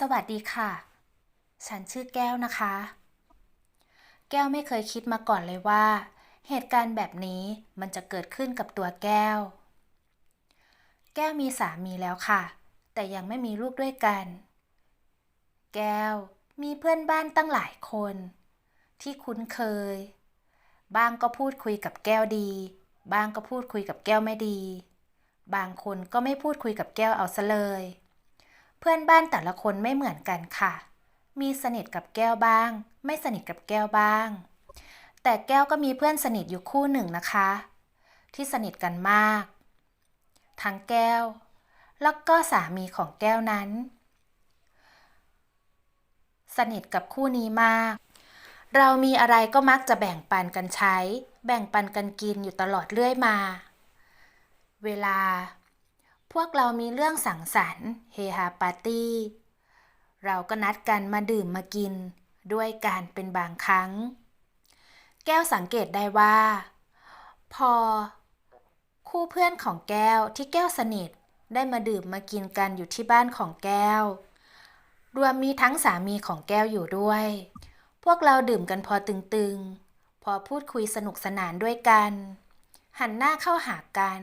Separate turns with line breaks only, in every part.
สวัสดีค่ะ ฉันชื่อแก้วนะคะ แก้วไม่เคยคิดมาก่อนเลยว่า เหตุการณ์แบบนี้มันจะเกิดขึ้นกับตัวแก้ว แก้วมีสามีแล้วค่ะ แต่ยังไม่มีลูกด้วยกัน แก้วมีเพื่อนบ้านตั้งหลายคน ที่คุ้นเคยบางก็พูดคุยกับแก้วดีบางก็พูดคุยกับแก้วไม่ดี บางคนก็ไม่พูดคุยกับแก้วเอาซะเลย เพื่อนบ้านแต่ละคนไม่เหมือนกันค่ะ มีสนิทกับแก้วบ้าง ไม่สนิทกับแก้วบ้าง แต่แก้วก็มีเพื่อนสนิทอยู่คู่หนึ่งนะคะ ที่สนิทกันมาก ทั้งแก้ว แล้วก็สามีของแก้วนั้น สนิทกับคู่นี้มาก เรามีอะไรก็มักจะแบ่งปันกันใช้ แบ่งปันกันกินอยู่ตลอดเรื่อยมา เวลา วกเรามีเรื่องสังสรรค์เฮฮาปาร์ตี้ เราก็นัดกันมาดื่มมากิน ด้วยกันเป็นบางครั้ง แก้วสังเกตได้ว่า พอ คู่เพื่อนของแก้วที่แก้วสนิทได้มาดื่มมากินกันอยู่ที่บ้านของแก้ว รวมมีทั้งสามีของแก้วอยู่ด้วย พวกเราดื่มกันพอตึงๆ พอพูดคุยสนุกสนานด้วยกัน หันหน้าเข้าหากัน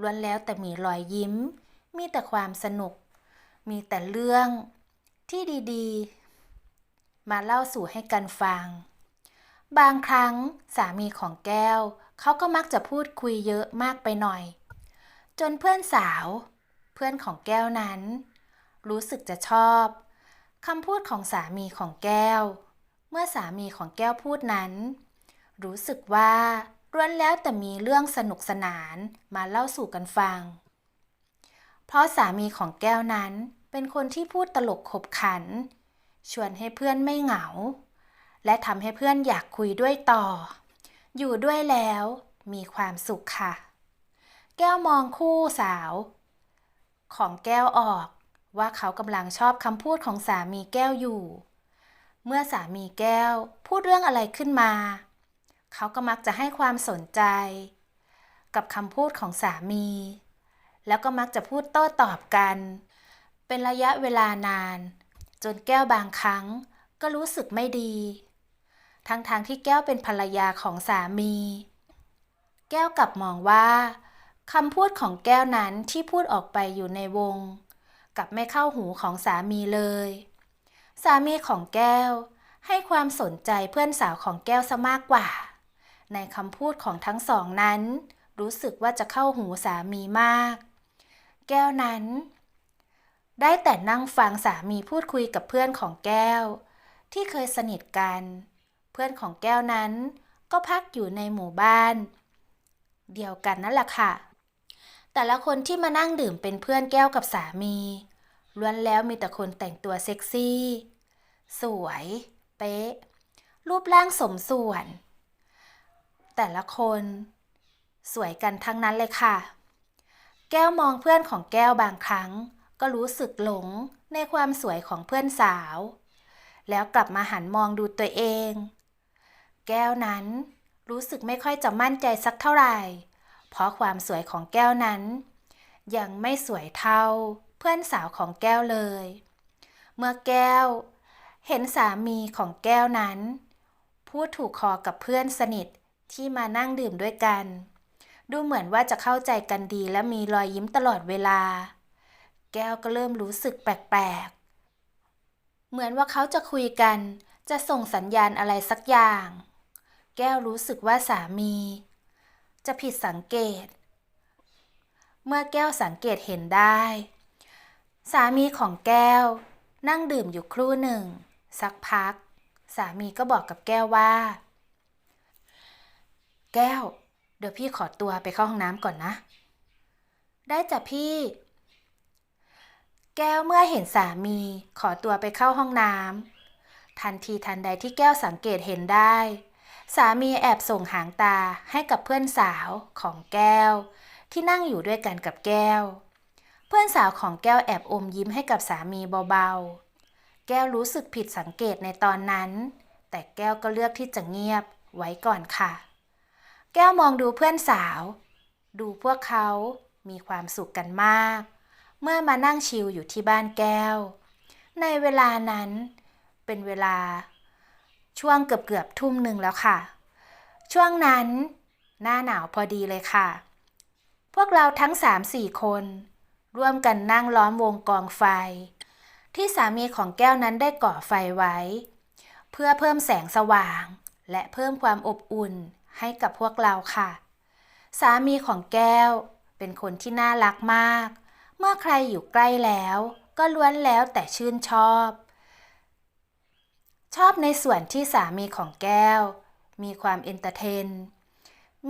ล้วนแล้วแต่มีรอยยิ้ม มีแต่ความสนุก มีแต่เรื่องที่ดีๆ มาเล่าสู่ให้กันฟัง บางครั้งสามีของแก้ว เขาก็มักจะพูดคุยเยอะมากไปหน่อย จนเพื่อนสาว เพื่อนของแก้วนั้น รู้สึกจะชอบคำพูดของสามีของแก้ว เมื่อสามีของแก้วพูดนั้น รู้สึกว่า ล้วนแล้วแต่มีเรื่องสนุกสนานมาเล่าสู่กันฟัง เพราะสามีของแก้วนั้นเป็นคนที่พูดตลกขบขัน ชวนให้เพื่อนไม่เหงา และทำให้เพื่อนอยากคุยด้วยต่อ อยู่ด้วยแล้วมีความสุขค่ะ แก้วมองคู่สาว ของแก้วออกว่าเขากำลังชอบคำพูดของสามีแก้วอยู่ เมื่อสามีแก้วพูดเรื่องอะไรขึ้นมา เขาก็มักจะให้ความสนใจ กับคำพูดของสามี แล้วก็มักจะพูดโต้ตอบกัน เป็นระยะเวลานาน จนแก้วบางครั้งก็รู้สึกไม่ดี ทั้งๆทที่แก้วเป็นภรรยาของสามี แก้วกลับมองว่าคำพูดของแก้วนั้นที่พูดออกไปอยู่ในวง กับไม่เข้าหูของสามีเลย สามีของแก้วให้ความสนใจเพื่อนสาวของแก้วซะมากกว่า ในคำพูดของทั้งสองนั้น รู้สึกว่าจะเข้าหูสามีมาก แก้วนั้น ได้แต่นั่งฟังสามีพูดคุยกับเพื่อนของแก้ว ที่เคยสนิทกัน เพื่อนของแก้วนั้นก็พักอยู่ในหมู่บ้าน เดียวกันนั่นแหละค่ะ แต่ละคนที่มานั่งดื่มเป็นเพื่อนแก้วกับสามีล้วนแล้วมีแต่คนแต่งตัวเซ็กซี่ สวย เป๊ะ รูปร่างสมส่วน แต่ละคน สวยกันทั้งนั้นเลยค่ะ แก้วมองเพื่อนของแก้วบางครั้ง ก็รู้สึกหลงในความสวยของเพื่อนสาว แล้วกลับมาหันมองดูตัวเอง แก้วนั้นรู้สึกไม่ค่อยจะมั่นใจสักเท่าไหร่ เพราะความสวยของแก้วนั้น ยังไม่สวยเท่าเพื่อนสาวของแก้วเลย เมื่อแก้ว เห็นสามีของแก้วนั้น พูดถูกคอกับเพื่อนสนิท ที่มานั่งดื่มด้วยกัน ดูเหมือนว่าจะเข้าใจกันดีและมีรอยยิ้มตลอดเวลา แก้วก็เริ่มรู้สึกแปลกๆ เหมือนว่าเขาจะคุยกัน จะส่งสัญญาณอะไรสักอย่าง แก้วรู้สึกว่าสามี จะผิดสังเกต เมื่อแก้วสังเกตเห็นได้ สามีของแก้ว นั่งดื่มอยู่ครู่หนึ่ง สักพัก สามีก็บอกกับแก้วว่า แก้ว เดี๋ยวพี่ขอตัวไปเข้าห้องน้ำก่อนนะ ได้จ้ะพี่ แก้วเมื่อเห็นสามีขอตัวไปเข้าห้องน้ำทันทีทันใดที่แก้วสังเกตเห็นได้ สามีแอบส่งหางตาให้กับเพื่อนสาวของแก้ว ที่นั่งอยู่ด้วยกันกับแก้ว เพื่อนสาวของแก้วแอบอมยิ้มให้กับสามีเบาๆ แก้วรู้สึกผิดสังเกตในตอนนั้น แต่แก้วก็เลือกที่จะเงียบไว้ก่อนค่ะ แก้วมองดูเพื่อนสาว ดูพวกเขามีความสุขกันมาก เมื่อมานั่งชิลอยู่ที่บ้านแก้ว ในเวลานั้นเป็นเวลา ช่วงเกือบเกือบทุ่มหนึ่งแล้วค่ะ ช่วงนั้น หน้าหนาวพอดีเลยค่ะ พวกเราทั้งสามสี่คน ร่วมกันนั่งล้อมวงกองไฟ ที่สามีของแก้วนั้นได้ก่อไฟไว้ เพื่อเพิ่มแสงสว่าง และเพิ่มความอบอุ่น ให้กับพวกเราค่ะ สามีของแก้วเป็นคนที่น่ารักมาก เมื่อใครอยู่ใกล้แล้วก็ล้วนแล้วแต่ชื่นชอบ ชอบในส่วนที่สามีของแก้ว มีความเอนเตอร์เทน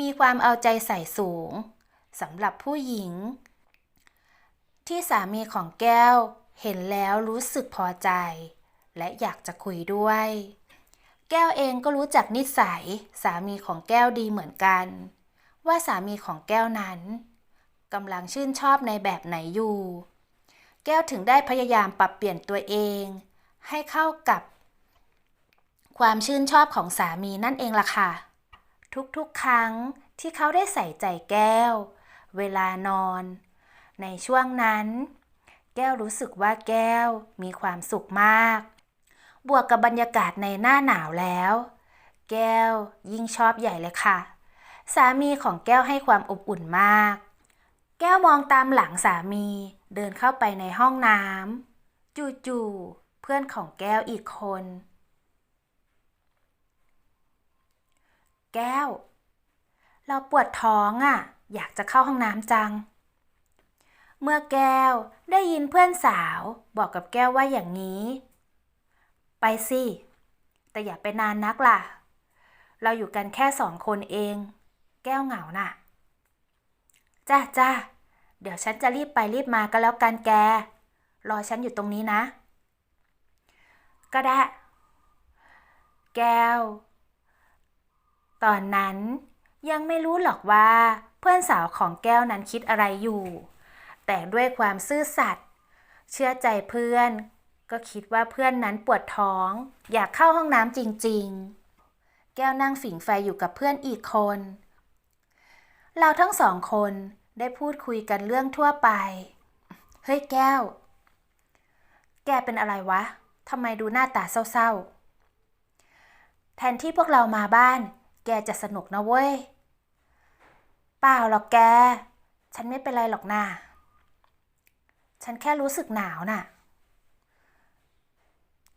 มีความเอาใจใส่สูงสำหรับผู้หญิง ที่สามีของแก้วเห็นแล้วรู้สึกพอใจ และอยากจะคุยด้วย แก้วเองก็รู้จักนิสัยสามีของแก้วดีเหมือนกัน ว่าสามีของแก้วนั้นกำลังชื่นชอบในแบบไหนอยู่ แก้วถึงได้พยายามปรับเปลี่ยนตัวเอง ให้เข้ากับ ความชื่นชอบของสามีนั่นเองล่ะค่ะ ทุกๆครั้งที่เขาได้ใส่ใจแก้ว เวลานอน ในช่วงนั้น แก้วรู้สึกว่าแก้วมีความสุขมาก บวกกับบรรยากาศในหน้าหนาวแล้ว แก้วยิ่งชอบใหญ่เลยค่ะ สามีของแก้วให้ความอบอุ่นมาก แก้วมองตามหลังสามีเดินเข้าไปในห้องน้ำจู่ๆเพื่อนของแก้วอีกคน แก้ว เราปวดท้องอะ อยากจะเข้าห้องน้ำจัง เมื่อแก้วได้ยินเพื่อนสาวบอกกับแก้วว่าอย่างนี้ ไปสิ แต่อย่าไปนานนักล่ะ เราอยู่กันแค่สองคนเอง แก้วเหงาน่ะ จ้าจ้าเดี๋ยวฉันจะรีบไปรีบมาก็แล้วกันแก รอฉันอยู่ตรงนี้นะ ก็ได้ แก้ว ตอนนั้นยังไม่รู้หรอกว่าเพื่อนสาวของแก้วนั้นคิดอะไรอยู่ แต่ด้วยความซื่อสัตย์เชื่อใจเพื่อน ก็คิดว่าเพื่อนนั้นปวดท้อง อยากเข้าห้องน้ำจริงๆ แก้วนั่งฝิงไฟอยู่กับเพื่อนอีกคน เราทั้งสองคนได้พูดคุยกันเรื่องทั่วไป เฮ้ยแก้ว แกเป็นอะไรวะทำไมดูหน้าตาเศร้าๆ แทนที่พวกเรามาบ้าน แกจะสนุกนะเว้ย เปล่าหรอกแก ฉันไม่เป็นไรหรอกนะฉันแค่รู้สึกหนาวน่ะ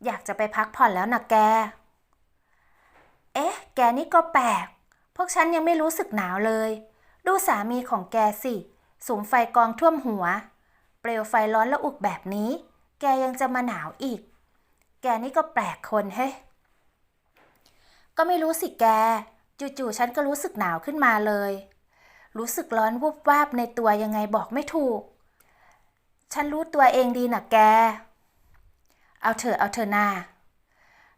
อยากจะไปพักผ่อนแล้วนะแก เอ๊ะ แกนี่ก็แปลก พวกฉันยังไม่รู้สึกหนาวเลย ดูสามีของแกสิสุมไฟกองท่วมหัว เปลวไฟร้อนระอุกแบบนี้ แกยังจะมาหนาวอีก แกนี่ก็แปลกคนเฮ้ก็ไม่รู้สิแก จู่ๆฉันก็รู้สึกหนาวขึ้นมาเลย รู้สึกร้อนวูบวาบในตัวยังไงบอกไม่ถูก ฉันรู้ตัวเองดีนะแก เอาเถอเอาเถอะนา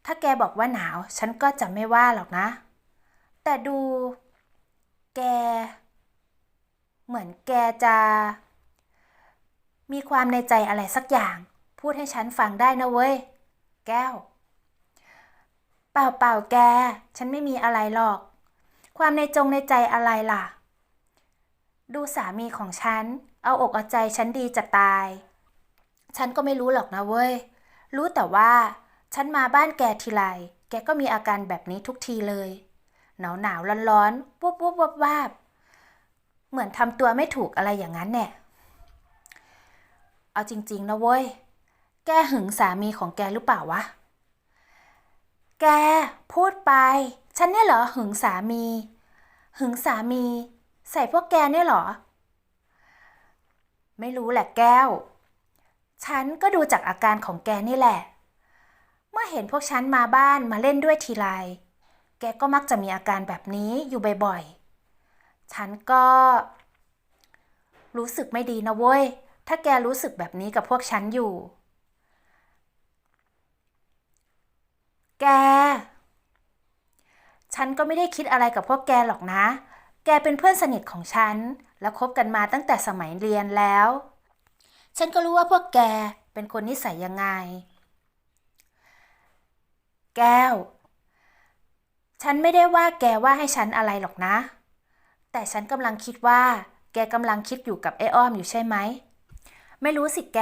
ถ้าแกบอกว่าหนาว ฉันก็จะไม่ว่าหรอกนะ แต่ดู แก เหมือนแกจะ มีความในใจอะไรสักอย่าง พูดให้ฉันฟังได้นะเว้ย แก้ว เปล่าเปล่าแก ฉันไม่มีอะไรหรอก ความในจงในใจอะไรล่ะ ดูสามีของฉัน เอาอกเอาใจฉันดีจะตาย ฉันก็ไม่รู้หรอกนะเว้ย รู้แต่ว่า ฉันมาบ้านแกทีไรแกก็มีอาการแบบนี้ทุกทีเลย หนาวหนาวร้อนร้อนวุบวุบวับวาบเหมือนทำตัวไม่ถูกอะไรอย่างนั้นแน่เอาจริง ๆ นะเว้ย แกหึงสามีของแกหรือเปล่าวะ แกพูดไป ฉันเนี่ยเหรอหึงสามี หึงสามี ใส่พวกแกเนี่ยเหรอ ไม่รู้แหละแก้ว ฉันก็ดูจากอาการของแกนี่แหละ เมื่อเห็นพวกฉันมาบ้านมาเล่นด้วยทีไร แกก็มักจะมีอาการแบบนี้อยู่บ่อยๆ ฉันก็ รู้สึกไม่ดีนะเว้ย ถ้าแกรู้สึกแบบนี้กับพวกฉันอยู่ แก ฉันก็ไม่ได้คิดอะไรกับพวกแกหรอกนะ แกเป็นเพื่อนสนิทของฉัน แล้วคบกันมาตั้งแต่สมัยเรียนแล้ว ฉันก็รู้ว่าพวกแกเป็นคนนิสัยยังไง แก้ว ฉันไม่ได้ว่าแกว่าให้ฉันอะไรหรอกนะ แต่ฉันกำลังคิดว่า แกกำลังคิดอยู่กับไอ้อ้อมอยู่ใช่ไหม ไม่รู้สิแก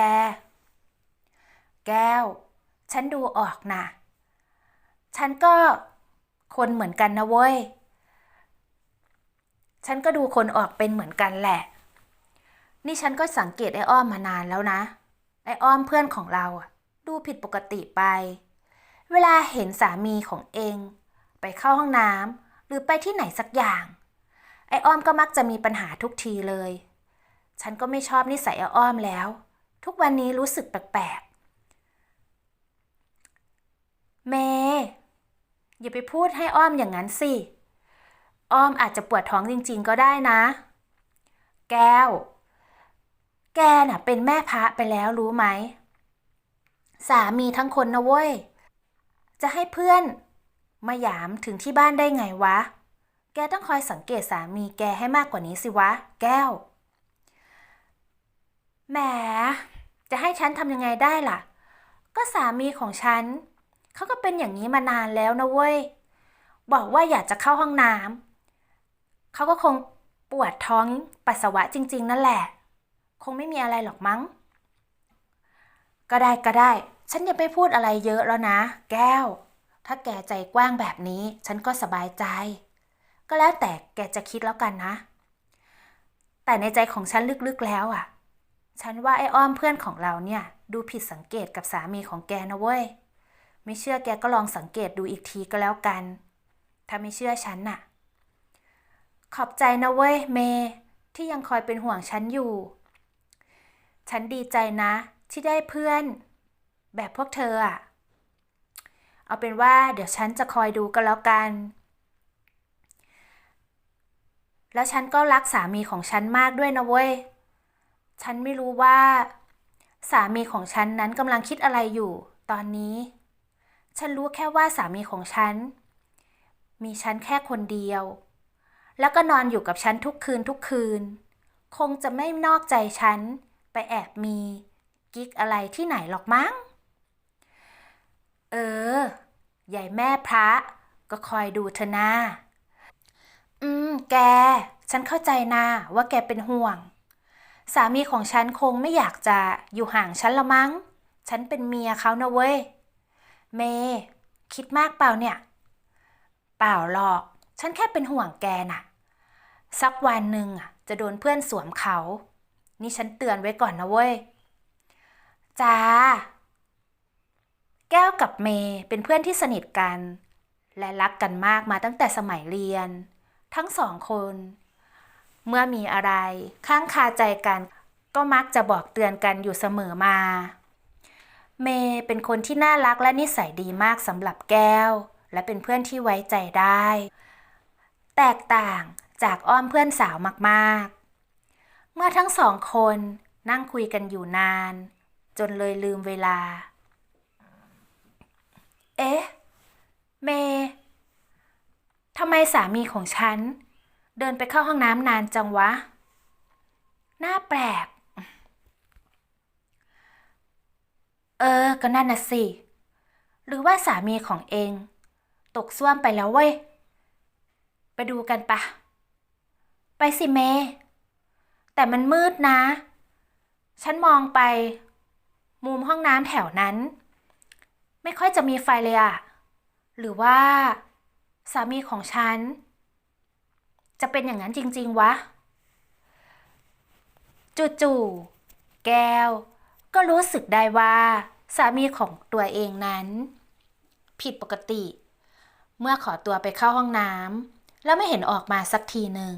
แก้ว ฉันดูออกนะ ฉันก็คนเหมือนกันนะเว้ย ฉันก็ดูคนออกเป็นเหมือนกันแหละ นี่ฉันก็สังเกตไอ้อ้อมมานานแล้วนะ ไอ้อ้อมเพื่อนของเราดูผิดปกติไป เวลาเห็นสามีของเอง ไปเข้าห้องน้ำหรือไปที่ไหนสักอย่าง ไอ้อ้อมก็มักจะมีปัญหาทุกทีเลย ฉันก็ไม่ชอบนิสัยไอ้อ้อมแล้ว ทุกวันนี้รู้สึกแปลกๆเมย์อย่าไปพูดให้อ้อมอย่างนั้นสิ อ้อมอาจจะปวดท้องจริง ๆ ก็ได้นะ แก้ว แกน่ะเป็นแม่พระไปแล้วรู้ไหม สามีทั้งคนนะเว้ย จะให้เพื่อน มาหยามถึงที่บ้านได้ไงวะ แกต้องคอยสังเกตสามีแกให้มากกว่านี้สิวะ แก้ว แหม จะให้ฉันทำยังไงได้ล่ะ ก็สามีของฉัน เขาก็เป็นอย่างนี้มานานแล้วนะเว้ย บอกว่าอยากจะเข้าห้องน้ำเขาก็คงปวดท้องปัสสาวะจริง ๆ นั่นแหละ คงไม่มีอะไรหรอกมั้ง ก็ได้ก็ได้ ฉันย่าไปพูดอะไรเยอะแล้วนะ แก้ว ถ้าแกใจกว้างแบบนี้ ฉันก็สบายใจ ก็แล้วแต่แกจะคิดแล้วกันนะ แต่ในใจของฉันลึกๆแล้วอะ ฉันว่าไอ้อ้อมเพื่อนของเราเนี่ย ดูผิดสังเกตกับสามีของแกนะเว้ย ไม่เชื่อแกก็ลองสังเกตดูอีกทีก็แล้วกัน ถ้าไม่เชื่อฉันน่ะ ขอบใจนะเว้ยเมย์ที่ยังคอยเป็นห่วงฉันอยู่ ฉันดีใจนะ ที่ได้เพื่อน แบบพวกเธออะเอาเป็นว่าเดี๋ยวฉันจะคอยดูก็แล้วกัน แล้วฉันก็รักสามีของฉันมากด้วยนะเว้ย ฉันไม่รู้ว่า สามีของฉันนั้นกำลังคิดอะไรอยู่ตอนนี้ ฉันรู้แค่ว่าสามีของฉัน มีฉันแค่คนเดียว แล้วก็นอนอยู่กับฉันทุกคืนทุกคืน คงจะไม่นอกใจฉัน ไปแอบมีกิ๊กอะไรที่ไหนหรอกมั้ง เออ ใหญ่แม่พระ ก็คอยดูเธอนาอืม แก ฉันเข้าใจนะว่าแกเป็นห่วง สามีของฉันคงไม่อยากจะอยู่ห่างฉันละมั้ง ฉันเป็นเมียเขานะเว้ย เม คิดมากเปล่าเนี่ย เปล่าหรอก ฉันแค่เป็นห่วงแกน่ะ สักวันหนึ่งอะจะโดนเพื่อนสวมเขา นี่ฉันเตือนไว้ก่อนนะเว้ยจ้า แก้วกับเมย์เป็นเพื่อนที่สนิทกัน และรักกันมากมาตั้งแต่สมัยเรียน ทั้งสองคน เมื่อมีอะไรข้างคาใจกัน ก็มักจะบอกเตือนกันอยู่เสมอมา เมย์เป็นคนที่น่ารักและนิสัยดีมากสำหรับแก้ว และเป็นเพื่อนที่ไว้ใจได้ แตกต่างจากอ้อมเพื่อนสาวมากๆ เมื่อทั้งสองคนนั่งคุยกันอยู่นาน จนเลยลืมเวลา เอ๊ะ เมทำไมสามีของฉัน เดินไปเข้าห้องน้ำนานจังวะ น่าแปลก เออ ก็นั่นน่ะสิ หรือว่าสามีของเอง ตกซ่วมไปแล้วเว้ย ไปดูกันปะ ไปสิเม แต่มันมืดนะ ฉันมองไป มุมห้องน้ำแถวนั้น ไม่ค่อยจะมีไฟเลยอะหรือว่า สามีของฉัน จะเป็นอย่างนั้นจริง ๆ วะ จู่ๆ แก้ว ก็รู้สึกได้ว่า สามีของตัวเองนั้น ผิดปกติ เมื่อขอตัวไปเข้าห้องน้ำแล้วไม่เห็นออกมาสักทีหนึ่ง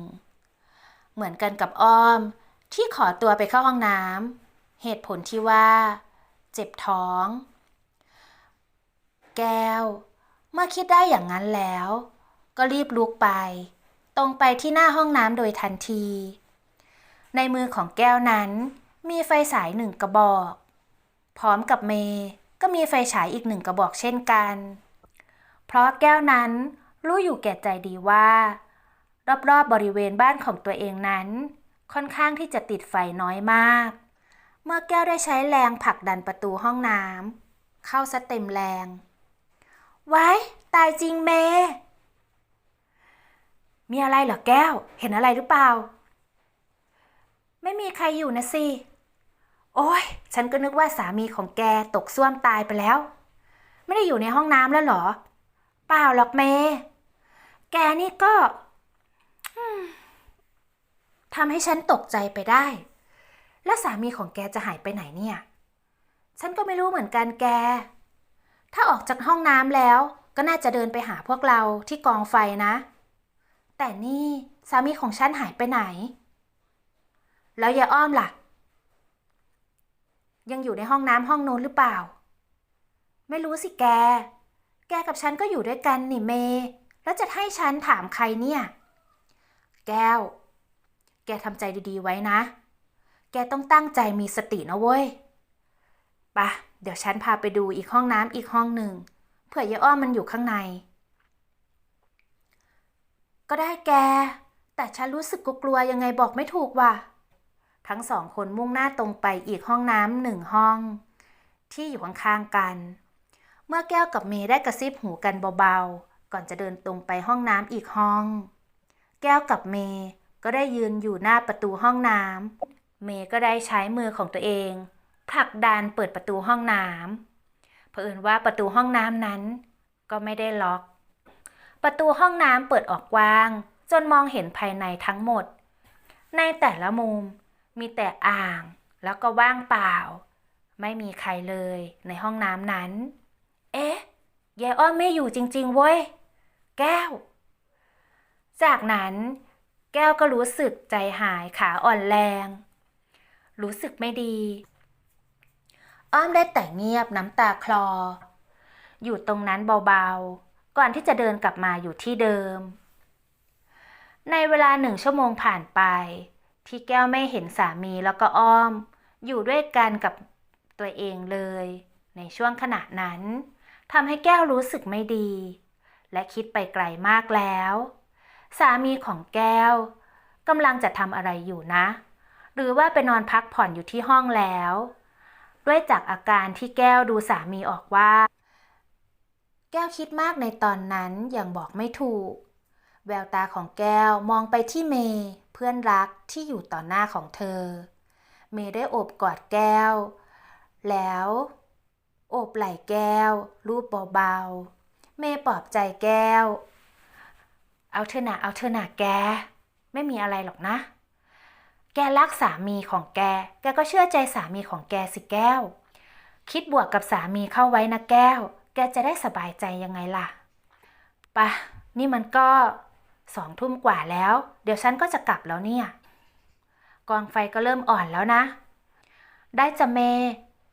เหมือนกันกับอ้อม ที่ขอตัวไปเข้าห้องน้ำเหตุผลที่ว่า เจ็บท้อง แก้ว เมื่อคิดได้อย่างนั้นแล้ว ก็รีบลุกไป ตรงไปที่หน้าห้องน้ำโดยทันที ในมือของแก้วนั้น มีไฟฉายหนึ่งกระบอก พร้อมกับเมก็มีไฟฉายอีกหนึ่งกระบอกเช่นกัน เพราะแก้วนั้นรู้อยู่แก่ใจดีว่า รอบๆบบริเวณบ้านของตัวเองนั้น ค่อนข้างที่จะติดไฟน้อยมาก เมื่อแก้วได้ใช้แรงผลักดันประตูห้องน้ำเข้าซะเต็มแรง ไว้ตายจริงเม มีอะไรเหรอแก้ว เห็นอะไรหรือเปล่า ไม่มีใครอยู่นะสิโอ้ย ฉันก็นึกว่าสามีของแกตกซ่วมตายไปแล้ว ไม่ได้อยู่ในห้องน้ำแล้วหรอ เปล่าหรอกเม แกนี่ก็ ทำให้ฉันตกใจไปได้ แล้วสามีของแกจะหายไปไหนเนี่ย ฉันก็ไม่รู้เหมือนกันแก ถ้าออกจากห้องน้ำแล้วก็น่าจะเดินไปหาพวกเราที่กองไฟนะ แต่นี่สามีของฉันหายไปไหน แล้วยายอ้อมล่ะ ยังอยู่ในห้องน้ำห้องโน้นหรือเปล่า ไม่รู้สิแก แกกับฉันก็อยู่ด้วยกันนี่เม แล้วจะให้ฉันถามใครเนี่ย แก้ว แกทำใจดีๆไว้นะ แกต้องตั้งใจมีสตินะเว้ยปะเดี๋ยวฉันพาไปดูอีกห้องน้ำอีกห้องหนึ่งเผื่อยายอ้อมมันอยู่ข้างใน ก็ได้แก แต่ฉันรู้สึกกลัวๆยังไงบอกไม่ถูกว่ะ ทั้งสองคนมุ่งหน้าตรงไปอีกห้องน้ำหนึ่งห้อง ที่อยู่ข้างๆกัน เมื่อแก้วกับเมย์ได้กระซิบหูกันเบาๆ ก่อนจะเดินตรงไปห้องน้ำอีกห้อง แก้วกับเมย์ ก็ได้ยืนอยู่หน้าประตูห้องน้ำเมย์ก็ได้ใช้มือของตัวเองผลักดันเปิดประตูห้องน้ำเผอิญว่าประตูห้องน้ำนั้น ก็ไม่ได้ล็อก ประตูห้องน้ำเปิดออกกว้าง จนมองเห็นภายในทั้งหมด ในแต่ละมุมมีแต่อ่าง แล้วก็ว่างเปล่า ไม่มีใครเลยในห้องน้ำนั้น เอ๊ะยายอ้อมไม่อยู่จริง ๆ เว้ย แก้ว จากนั้น แก้วก็รู้สึกใจหายขาอ่อนแรง รู้สึกไม่ดี อ้อมได้แต่เงียบน้ำตาคลอ อยู่ตรงนั้นเบาๆ ก่อนที่จะเดินกลับมาอยู่ที่เดิม ในเวลาหนึ่งชั่วโมงผ่านไป ที่แก้วไม่เห็นสามีแล้วก็อ้อม อยู่ด้วยกันกับตัวเองเลย ในช่วงขณะนั้นทำให้แก้วรู้สึกไม่ดี และคิดไปไกลมากแล้ว สามีของแก้วกำลังจะทำอะไรอยู่นะ หรือว่าไปนอนพักผ่อนอยู่ที่ห้องแล้ว ด้วยจากอาการที่แก้วดูสามีออกว่า แก้วคิดมากในตอนนั้นอย่างบอกไม่ถูก แววตาของแก้วมองไปที่เมย์เพื่อนรักที่อยู่ต่อหน้าของเธอ เมย์ได้โอบกอดแก้ว แล้วโอบไหล่แก้ว รูปเบาๆ เมย์ปลอบใจแก้ว เอาเถอะนะเอาเถอะนะแก ไม่มีอะไรหรอกนะ แกรักสามีของแก แกก็เชื่อใจสามีของแกสิแก้ว คิดบวกกับสามีเข้าไว้นะแก้ว แกจะได้สบายใจยังไงล่ะปะนี่มันก็สองทุ่มกว่าแล้ว เดี๋ยวฉันก็จะกลับแล้วเนี่ย กองไฟก็เริ่มอ่อนแล้วนะ ได้จะเม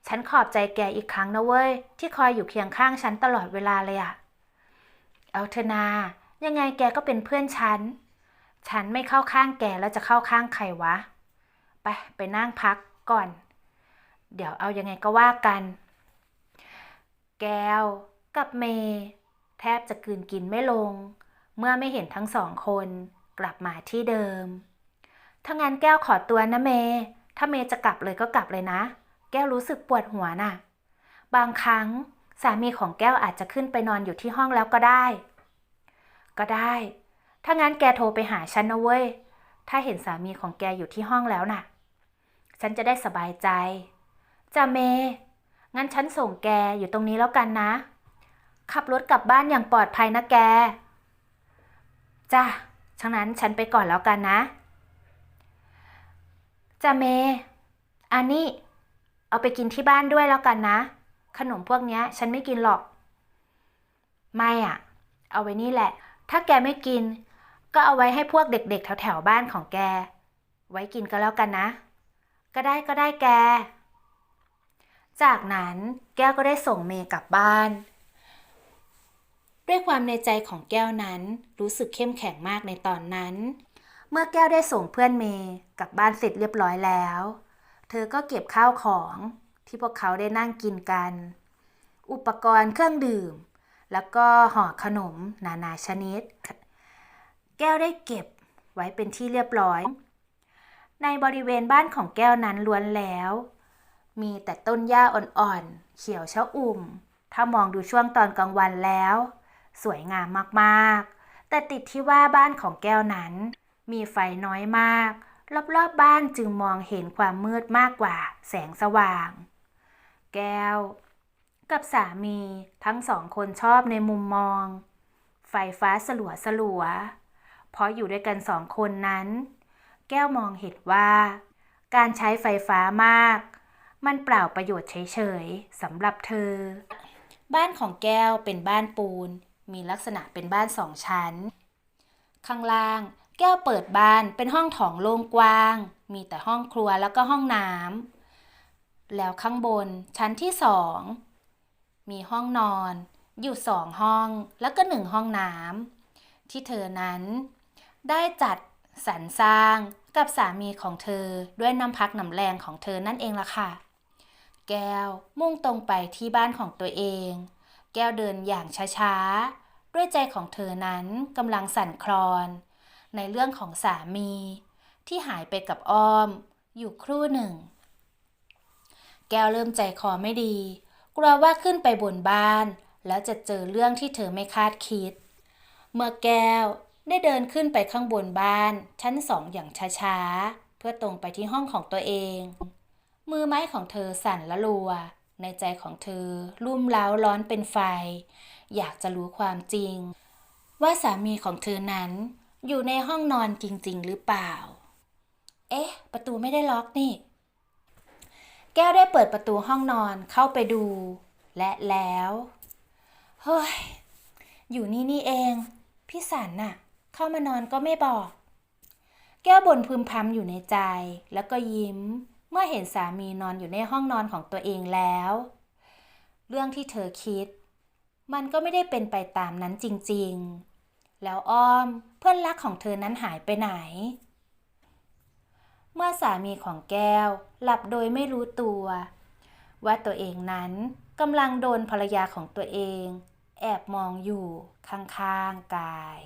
ฉันขอบใจแกอีกครั้งนะเว้ย ที่คอยอยู่เคียงข้างฉันตลอดเวลาเลยอะเอาเถอนา ยังไงแกก็เป็นเพื่อนฉัน ฉันไม่เข้าข้างแกแล้วจะเข้าข้างใครวะ ไป ไปนั่งพักก่อน เดี๋ยวเอายังไงก็ว่ากัน แก้วกับเมย์แทบจะกืนกินไม่ลง เมื่อไม่เห็นทั้งสองคนกลับมาที่เดิม ถ้างั้นแก้วขอตัวนะเมย์ถ้าเมย์จะกลับเลยก็กลับเลยนะ แก้วรู้สึกปวดหัวน่ะ บางครั้งสามีของแก้วอาจจะขึ้นไปนอนอยู่ที่ห้องแล้วก็ได้ ก็ได้ ถ้างั้นแกโทรไปหาฉันนะเว้ย ถ้าเห็นสามีของแกอยู่ที่ห้องแล้วน่ะ ฉันจะได้สบายใจจ้าเม งั้นฉันส่งแกอยู่ตรงนี้แล้วกันนะ ขับรถกลับบ้านอย่างปลอดภัยนะแก จ้าฉะนั้นฉันไปก่อนแล้วกันนะจ้าเม อันนี้เอาไปกินที่บ้านด้วยแล้วกันนะ ขนมพวกนี้ฉันไม่กินหรอก ไม่อะเอาไว้นี่แหละ ถ้าแกไม่กิน ก็เอาไว้ให้พวกเด็กๆ แถวๆบ้านของแก ไว้กินก็แล้วกันนะ ก็ได้ก็ได้แก จากนั้นแก้วก็ได้ส่งเมย์กลับบ้าน ด้วยความในใจของแก้วนั้นรู้สึกเข้มแข็งมากในตอนนั้น เมื่อแก้วได้ส่งเพื่อนเมย์กลับบ้านเสร็จเรียบร้อยแล้ว เธอก็เก็บข้าวของที่พวกเขาได้นั่งกินกัน อุปกรณ์เครื่องดื่ม แล้วก็ห่อขนมนานาชนิด แก้วได้เก็บไว้เป็นที่เรียบร้อย ในบริเวณบ้านของแก้วนั้นล้วนแล้ว มีแต่ต้นหญ้าอ่อนๆ เขียวชะอุ่ม ถ้ามองดูช่วงตอนกลางวันแล้ว สวยงามมากๆ แต่ติดที่ว่าบ้านของแก้วนั้น มีไฟน้อยมาก รอบๆบบ้านจึงมองเห็นความมืดมากกว่าแสงสว่าง แก้ว กับสามี ทั้งสองคนชอบในมุมมอง ไฟฟ้าสลัวสลัว เพราะอยู่ด้วยกันสองคนนั้น แก้วมองเห็นว่า การใช้ไฟฟ้ามาก มันเปล่าประโยชน์เฉยๆสำหรับเธอ บ้านของแก้วเป็นบ้านปูน มีลักษณะเป็นบ้านสองชั้น ข้างล่างแก้วเปิดบ้านเป็นห้องถองโล่งกว้าง มีแต่ห้องครัวแล้วก็ห้องน้ำแล้วข้างบนชั้นที่สอง มีห้องนอน อยู่สองห้องแล้วก็หนึ่งห้องน้ำที่เธอนั้น ได้จัดสรรสร้างกับสามีของเธอด้วยน้ำพักน้ำแรงของเธอนั่นเองล่ะค่ะ แก้วมุ่งตรงไปที่บ้านของตัวเอง แก้วเดินอย่างช้าๆ ด้วยใจของเธอนั้นกำลังสั่นคลอน ในเรื่องของสามี ที่หายไปกับอ้อม อยู่ครู่หนึ่ง แก้วเริ่มใจคอไม่ดี กลัวว่าขึ้นไปบนบ้าน แล้วจะเจอเรื่องที่เธอไม่คาดคิด เมื่อแก้วได้เดินขึ้นไปข้างบนบ้าน ชั้นสองอย่างช้าๆ เพื่อตรงไปที่ห้องของตัวเอง มือไม้ของเธอสั่นละลัว ในใจของเธอรุ่มเร้าร้อนเป็นไฟ อยากจะรู้ความจริง ว่าสามีของเธอนั้น อยู่ในห้องนอนจริงๆ หรือเปล่า เอ๊ะ ประตูไม่ได้ล็อกนี่ แก้วได้เปิดประตูห้องนอนเข้าไปดู และแล้ว เฮ้ย อยู่นี่นี่เอง พี่สันน่ะ เข้ามานอนก็ไม่บอก แก้วบ่นพึมพำอยู่ในใจ แล้วก็ยิ้ม เมื่อเห็นสามีนอนอยู่ในห้องนอนของตัวเองแล้ว เรื่องที่เธอคิด มันก็ไม่ได้เป็นไปตามนั้นจริง ๆ แล้วอ้อมเพื่อนรักของเธอนั้นหายไปไหน เมื่อสามีของแก้ว หลับโดยไม่รู้ตัว ว่าตัวเองนั้นกำลังโดนภรรยาของตัวเอง แอบมองอยู่ข้างๆกาย